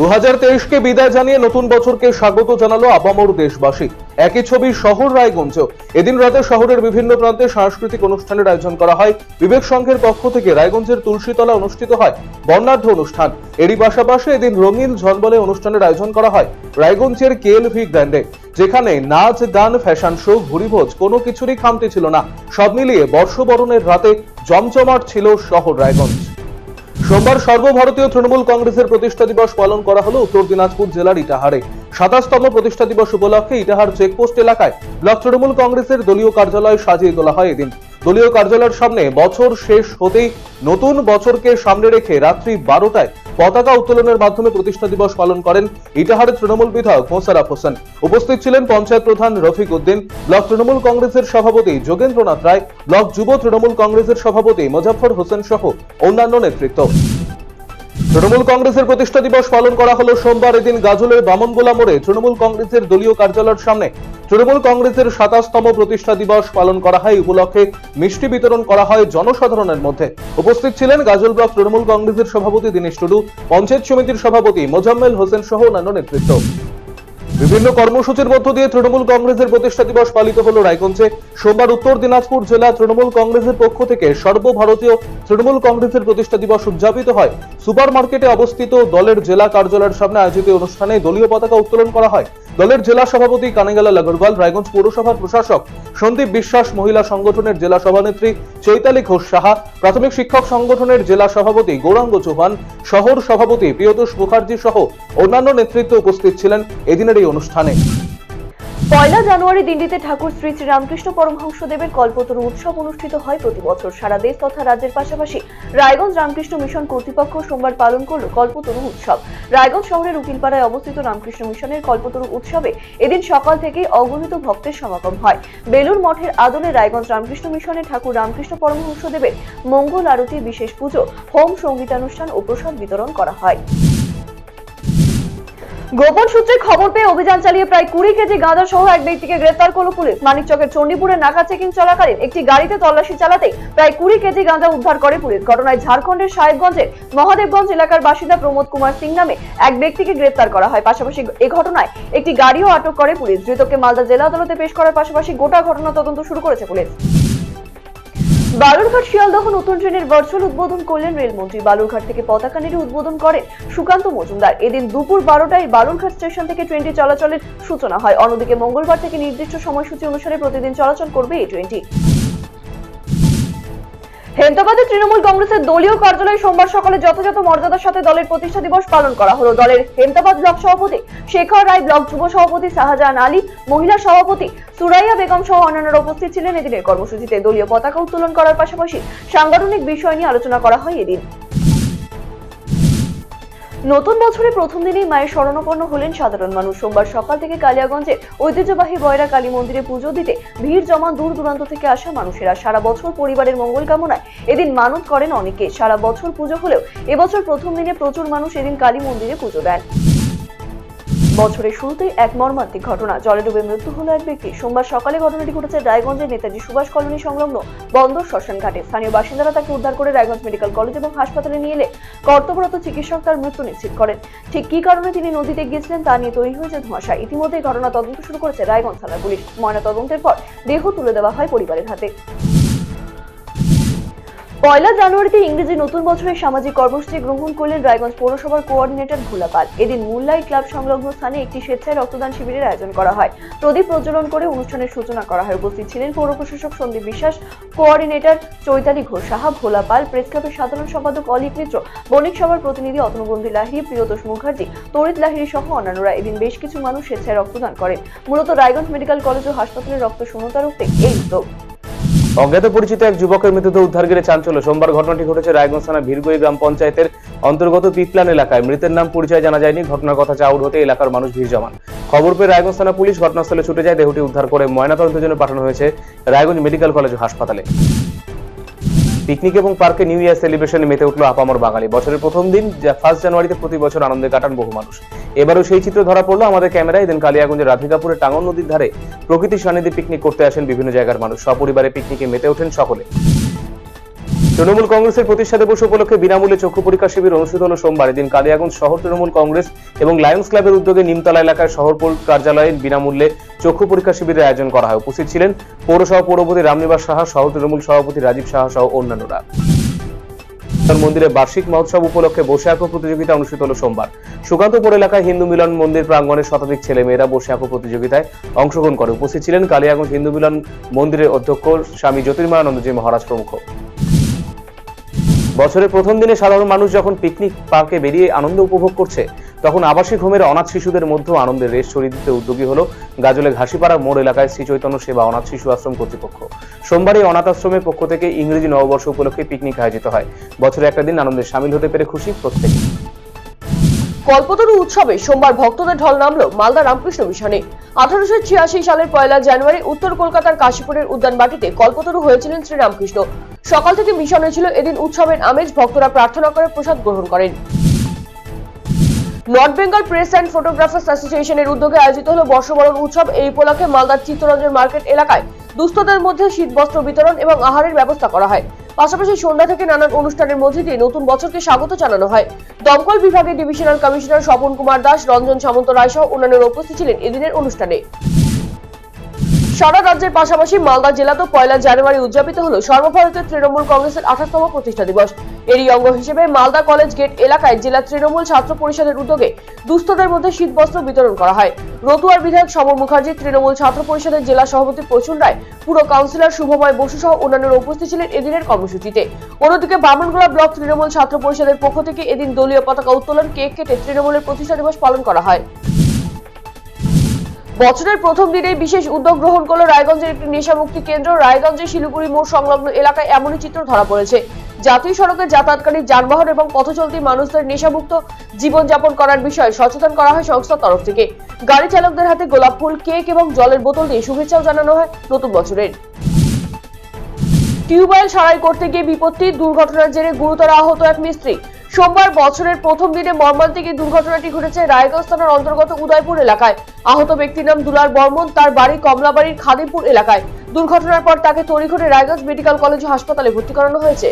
দু কে বিদায় জানিয়ে নতুন বছরকে স্বাগত জানালো আপামর দেশবাসী। একই ছবি শহর রায়গঞ্জ এদিন রাতে শহরের বিভিন্ন প্রান্তে সাংস্কৃতিক অনুষ্ঠানের আয়োজন করা হয়। বিবেক সংঘের পক্ষ থেকে রায়গঞ্জের তুলসীতলা অনুষ্ঠিত হয় বর্ণাঢ্য অনুষ্ঠান। এরই পাশাপাশি এদিন রঙিন ঝলবলে অনুষ্ঠানের আয়োজন করা হয় রায়গঞ্জের কেএলভি গ্র্যান্ডে, যেখানে নাচ, গান, ফ্যাশন শো ভুরিভোজ কোনো কিছুরই খামতি ছিল না। সব মিলিয়ে বর্ষবরণের রাতে জমজমাট ছিল শহর রায়গঞ্জ। সোমবার সর্বভারতীয় তৃণমূল কংগ্রেসের প্রতিষ্ঠা দিবস পালন করা হলো। উত্তর দিনাজপুর জেলার ইটাহারে। সাতাশতম প্রতিষ্ঠা দিবস উপলক্ষে ইটাহার চেকপোস্ট এলাকায় ব্লক তৃণমূল কংগ্রেসের দলীয় কার্যালয় সাজিয়ে তোলা হয় এদিন। দলীয় কার্যালয়ের সামনে বছর শেষ হতেই নতুন বছরকে সামনে রেখে রাত্রি বারোটায় পতাকা উত্তোলনের মাধ্যমে প্রতিষ্ঠা দিবস পালন করেন ইটাহারের তৃণমূল বিধায়ক মোসারাফ হোসেন। উপস্থিত ছিলেন পঞ্চায়েত প্রধান রফিক উদ্দিন, ব্লক তৃণমূল কংগ্রেসের সভাপতি যোগেন্দ্রনাথ রায়, ব্লক যুব তৃণমূল কংগ্রেসের সভাপতি মোজাফর হোসেন সহ অন্যান্য নেতৃত্ব। তৃণমূল কংগ্রেসের প্রতিষ্ঠা দিবস পালন করা হলো সোমবার এদিন গাজলের বামনগোলা মোড়ে। তৃণমূল কংগ্রেসের দলীয় কার্যালয়ের সামনে। তৃণমূল কংগ্রেসের সাতাশতম প্রতিষ্ঠা দিবস পালন করা হয়, উপলক্ষে মিষ্টি বিতরণ করা হয় জনসাধারণের মধ্যে। উপস্থিত ছিলেন গাজল ব্লক তৃণমূল কংগ্রেসের সভাপতি দীনেশ টুডু, পঞ্চায়েত সমিতির সভাপতি মোজাম্মেল হোসেন সহ অন্যান্য নেতৃত্ব। বিভিন্ন কর্মসূচির মধ্য দিয়ে তৃণমূল কংগ্রেসের প্রতিষ্ঠা দিবস পালিত হলো রায়গঞ্জে। সোমবার উত্তর দিনাজপুর জেলা তৃণমূল কংগ্রেসের পক্ষ থেকে সর্বভারতীয় তৃণমূল কংগ্রেসের প্রতিষ্ঠা দিবস উদযাপিত হয়। সুপার মার্কেটে অবস্থিত দলের জেলা কার্যালয়ের সামনে আয়োজিত অনুষ্ঠানে দলীয় পতাকা উত্তোলন করা হয়। দলের জেলা সভাপতি কানেগালাল আগরওয়াল রায়গঞ্জ পৌরসভার প্রশাসক সন্দীপ বিশ্বাস, মহিলা সংগঠনের জেলা সভানেত্রী চৈতালি ঘোষ সাহা, প্রাথমিক শিক্ষক সংগঠনের জেলা সভাপতি গৌরাঙ্গ চৌহান, শহর সভাপতি প্রিয়তোষ মুখার্জি সহ অন্যান্য নেতৃত্ব উপস্থিত ছিলেন। এদিনের এই অনুষ্ঠানে। পয়লা জানুয়ারি দিল্লিতে ঠাকুর শ্রী শ্রী রামকৃষ্ণ পরমহংসদেবের কল্পতরু উৎসব অনুষ্ঠিত হয় প্রতি বছর। সারা দেশ তথা রাজ্যের পাশাপাশি রায়গঞ্জ রামকৃষ্ণ মিশন কর্তৃপক্ষ সোমবার পালন করল কল্পতরু উৎসব। রায়গঞ্জ শহরের উকিলপাড়ায় অবস্থিত রামকৃষ্ণ মিশনের কল্পতরু উৎসবে এদিন সকাল থেকেই অগণিত ভক্তের সমাগম হয়। বেলুর মঠের আদলে রায়গঞ্জ রামকৃষ্ণ মিশনে ঠাকুর রামকৃষ্ণ পরমহংসদেবের মঙ্গল আরতি বিশেষ পুজো, হোম সঙ্গীতানুষ্ঠান ও প্রসাদ বিতরণ করা হয়। গোপন সূত্রে খবর পেয়ে অভিযান চালিয়ে প্রায় কুড়ি কেজি গাঁজা সহ এক ব্যক্তিকে গ্রেফতার করল পুলিশ। মানিকচকের চণ্ডীপুরে নাকা চেকিং চলাকালীন একটি গাড়িতে তল্লাশি চালাতে প্রায় কুড়ি কেজি গাঁজা উদ্ধার করে পুলিশ। ঘটনায় ঝাড়খণ্ডের সাহেবগঞ্জের মহাদেবগঞ্জ এলাকার বাসিন্দা প্রমোদ কুমার সিং নামে এক ব্যক্তিকে গ্রেফতার করা হয়। পাশাপাশি এ ঘটনায় একটি গাড়িও আটক করে পুলিশ। ধৃতকে মালদা জেলা আদালতে পেশ করার পাশাপাশি গোটা ঘটনা তদন্ত শুরু করেছে পুলিশ। বালুরঘাট শিয়ালদহ নতুন ট্রেনের ভার্চুয়াল উদ্বোধন করলেন রেলমন্ত্রী। বালুরঘাট থেকে পতাকা নেড়ে উদ্বোধন করেন সুকান্ত মজুমদার। এদিন দুপুর বারোটায় বালুরঘাট স্টেশন থেকে ট্রেনটি চলাচলের সূচনা হয়। অন্যদিকে মঙ্গলবার থেকে নির্দিষ্ট সময়সূচি অনুসারে প্রতিদিন চলাচল করবে এই ট্রেনটি হেমতাবাদে তৃণমূল কংগ্রেসের দলীয় কার্যালয়ে সোমবার সকালে যথাযথ মর্যাদার সাথে দলের প্রতিষ্ঠা দিবস পালন করা হলো। দলের হেমতাবাদ ব্লক সভাপতি শেখর রায়, ব্লক যুব সভাপতি শাহজাহান আলী, মহিলা সভাপতি সুরাইয়া বেগম সহ অন্যান্যরা উপস্থিত ছিলেন এদিনের কর্মসূচিতে। দলীয় পতাকা উত্তোলন করার পাশাপাশি সাংগঠনিক বিষয় নিয়ে আলোচনা করা হয় এদিন। নতুন বছরের প্রথম দিনেই মায়ের শরণাপন্ন হলেন সাধারণ মানুষ। সোমবার সকাল থেকে কালিয়াগঞ্জের ঐতিহ্যবাহী বয়রা কালী মন্দিরে পুজো দিতে ভিড় জমা দূর দূরান্ত থেকে আসা মানুষেরা। সারা বছর পরিবারের মঙ্গল কামনায় এদিন মানত করেন অনেকে। সারা বছর পুজো হলেও এবছর প্রথম দিনে প্রচুর মানুষ এদিন কালী মন্দিরে পুজো দেন। বছরের শুরুতেই এক মর্মান্তিক ঘটনা। জলে ডুবে মৃত্যু হলো এক ব্যক্তি। সোমবার সকালে ঘটনাটি ঘটেছে রায়গঞ্জের নেতাজি সুভাষ কলোনি সংলগ্ন বন্দর শ্মশান ঘাটে। স্থানীয় বাসিন্দারা তাকে উদ্ধার করে রায়গঞ্জ মেডিকেল কলেজ এবং হাসপাতালে নিয়ে এলে কর্তব্যরত চিকিৎসক তার মৃত্যু নিশ্চিত করেন। ঠিক কী কারণে তিনি নদীতে গিয়েছিলেন তা নিয়ে তৈরি হয়েছে ধোঁয়াশা। ইতিমধ্যে ঘটনা তদন্ত শুরু করেছে রায়গঞ্জ থানার পুলিশ। ময়না তদন্তের পর দেহ তুলে দেওয়া হয় পরিবারের হাতে। পয়লা জানুয়ারিতে ইংরেজি নতুন বছরের সামাজিক কর্মসূচি গ্রহণ করলেন রায়গঞ্জ পৌরসভার কোঅর্ডিনেটর ভোলা পাল এদিন মুল্লাই ক্লাব সংলগ্ন স্থানে একটি স্বেচ্ছায় রক্তদান শিবিরের আয়োজন করা হয়। প্রদীপ প্রজ্বলন করে অনুষ্ঠানের সূচনা করা হয়। উপস্থিত ছিলেন পৌর প্রশাসক সন্দীপ বিশ্বাস, কোঅর্ডিনেটর চৈতালি ঘোষ সাহা, ভোলাপাল, প্রেস ক্লাবের সাধারণ সম্পাদক অলিক মিত্র, বণিক সভার প্রতিনিধি অতনুবন্দী লাহিড়ী প্রিয়তোষ মুখার্জি, তরিত লাহিড়ী সহ অন্যান্যরা এদিন বেশ কিছু মানুষ স্বেচ্ছায় রক্তদান করেন। মূলত রায়গঞ্জ মেডিকেল কলেজ ও হাসপাতালের রক্ত শূন্যতা রুখতে এই উদ্যোগ। অজ্ঞাত পরিচিত এক যুবকের মৃতদেহ উদ্ধার করে চাঞ্চল্য। সোমবার ঘটনাটি ঘটেছে রায়গঞ্জ থানা ভিড়গই গ্রাম পঞ্চায়েতের অন্তর্গত পিপলান এলাকায়। মৃতের নাম পরিচয় জানা যায়নি। ঘটনার কথা চাউর হতে এলাকার মানুষ ভিড় জমান। খবর পেয়ে রায়গঞ্জ থানা পুলিশ ঘটনাস্থলে ছুটে যায়। দেহটি উদ্ধার করে ময়নাতদন্তের জন্য পাঠানো হয়েছে রায়গঞ্জ মেডিকেল কলেজ হাসপাতালে। পিকনিক এবং পার্কে নিউ ইয়ার সেলিব্রেশনে মেতে উঠল আপামর বাঙালি। বছরের প্রথম দিন ফার্স্ট জানুয়ারিতে প্রতি বছর আনন্দে কাটান বহু মানুষ। এবারও সেই চিত্র ধরা পড়ল আমাদের ক্যামেরায়। এদিন কালিয়াগঞ্জের রাধিকাপুরের টাঙ্গন নদীর ধারে প্রকৃতির সান্নিধ্যে পিকনিক করতে আসেন বিভিন্ন জায়গার মানুষ। সপরিবারে পিকনিকে মেতে ওঠেন সকলে। তৃণমূল কংগ্রেসের প্রতিষ্ঠা দিবস উপলক্ষে বিনামূল্যে চক্ষু পরীক্ষা শিবির অনুষ্ঠিত হল সোমবার। এদিন কালিয়াগঞ্জ শহর তৃণমূল কংগ্রেস এবং লায়ন্স ক্লাবের উদ্যোগে নিমতলা এলাকায় শহর কার্যালয়ে বিনামূল্যে চক্ষু পরীক্ষা শিবিরের আয়োজন করা হয়। উপস্থিত ছিলেন পৌরসভা পৌরপতি রামনিবাস সাহা, শহর তৃণমূল সভাপতি রাজীব সাহা সহ অন্যান্যরা। মন্দিরে বার্ষিক মহোৎসব উপলক্ষে বসে আঁকো প্রতিযোগিতা অনুষ্ঠিত হল সোমবার। সুকান্তপুর এলাকায় হিন্দু মিলন মন্দির প্রাঙ্গণে শতাধিক ছেলে মেয়েরা বসে আঁকো প্রতিযোগিতায় অংশগ্রহণ করে। উপস্থিত ছিলেন কালিয়াগঞ্জ হিন্দু মিলন মন্দিরের অধ্যক্ষ স্বামী জ্যোতির্ময়ানন্দজি মহারাজ প্রমুখ। বছরের প্রথম দিনে সাধারণ মানুষ যখন পিকনিক পার্কে বেরিয়ে আনন্দ উপভোগ করছে, তখন আবাসিক হোমের অনাথ শিশুদের মধ্যেও আনন্দের রেশ ছড়িয়ে দিতে উদ্যোগী হলো গাজলে ঘাসিপাড়া মোড় এলাকায় শ্রী চৈতন্য সেবা অনাথ শিশু আশ্রম কর্তৃপক্ষ। সোমবার এই অনাথ আশ্রমের পক্ষ থেকে ইংরেজি নববর্ষ উপলক্ষে পিকনিক আয়োজিত হয়। বছরে একটা দিন আনন্দে সামিল হতে পেরে খুশি প্রত্যেকে। কল্পতরু উৎসবে সোমবার ভক্তদের ঢল নামলো মালদা রামকৃষ্ণ মিশনে। আঠারোশো ছিয়াশি সালের পয়লা জানুয়ারি উত্তর কলকাতার কাশীপুরের উদ্যানবাটিতে কল্পতরু হয়েছিলেন শ্রীরামকৃষ্ণ। সকাল থেকে মিশনে ছিল এদিন উৎসবের আমেজ। ভক্তরা প্রার্থনা করে প্রসাদ গ্রহণ করেন। North Bengal press and photographers অ্যাসোসিয়েশনের উদ্যোগে আয়োজিত হলো বর্ষবরণ উৎসব। এই উপলক্ষে মালদার চিত্তরঞ্জন মার্কেট এলাকায় দুস্থদের মধ্যে শীত বস্ত্র বিতরণ এবং আহারের ব্যবস্থা করা হয়। পাশাপাশি সন্ধ্যা থেকে নানান অনুষ্ঠানের মধ্যে দিয়ে নতুন বছরকে স্বাগত জানানো হয়। দমকল বিভাগের ডিভিশনাল কমিশনার স্বপন কুমার দাস, রঞ্জন সামন্ত রায় সহ অন্যান্যরা উপস্থিত ছিলেন এদিনের অনুষ্ঠানে। সারা রাজ্যের পাশাপাশি মালদা জেলাতেও পয়লা জানুয়ারি উদযাপিত হল সর্বভারতীয় তৃণমূল কংগ্রেসের আঠাশতম প্রতিষ্ঠা দিবস। এরই অঙ্গ হিসেবে মালদা কলেজ গেট এলাকায় জেলা তৃণমূল ছাত্র পরিষদের উদ্যোগে দুস্থদের মধ্যে শীতবস্ত্র বিতরণ করা হয়। রতুয়ার বিধায়ক সমর মুখার্জি, তৃণমূল ছাত্র পরিষদের জেলা সভাপতি প্রচুর রায়, পুরো কাউন্সিলর শুভময় বসু সহ অন্যান্যরা উপস্থিত ছিলেন এদিনের কর্মসূচিতে। অন্যদিকে বামনগোলা ব্লক তৃণমূল ছাত্র পরিষদের পক্ষ থেকে এদিন দলীয় পতাকা উত্তোলন কেক কেটে তৃণমূলের প্রতিষ্ঠা দিবস পালন করা হয়। বছরের প্রথম দিনেই বিশেষ উদ্যোগ গ্রহণ করল রায়গঞ্জের একটি নেশামুক্তি কেন্দ্র। রায়গঞ্জের শিলিগুড়ি মোড় সংলগ্ন এলাকায় এমনই চিত্র ধরা পড়েছে। জাতীয় সড়কে যাতায়াতকারী যানবাহন এবং পথচলতি মানুষদের নেশামুক্ত জীবনযাপন করার বিষয়ে সচেতন করা হয় সংস্থার তরফ থেকে। গাড়ি চালকদের হাতে গোলাপ ফুল, কেক এবং জলের বোতল দিয়ে শুভেচ্ছাও জানানো হয় নতুন বছরের। টিউবওয়েল সারাই করতে গিয়ে বিপত্তি, দুর্ঘটনার জেরে গুরুতর আহত এক মিস্ত্রি। সোমবার বছরের প্রথম দিনে মর্মান্তিক এই দুর্ঘটনাটি ঘটেছে রায়গঞ্জ থানার অন্তর্গত উদয়পুর এলাকায়। আহত ব্যক্তির নাম দুলার বর্মন, তার বাড়ি কমলাবাড়ির খাদিপুর এলাকায়। দুর্ঘটনার পর তাকে তড়িঘড়ি রায়গঞ্জ মেডিকেল কলেজ হাসপাতালে ভর্তি করানো হয়েছে।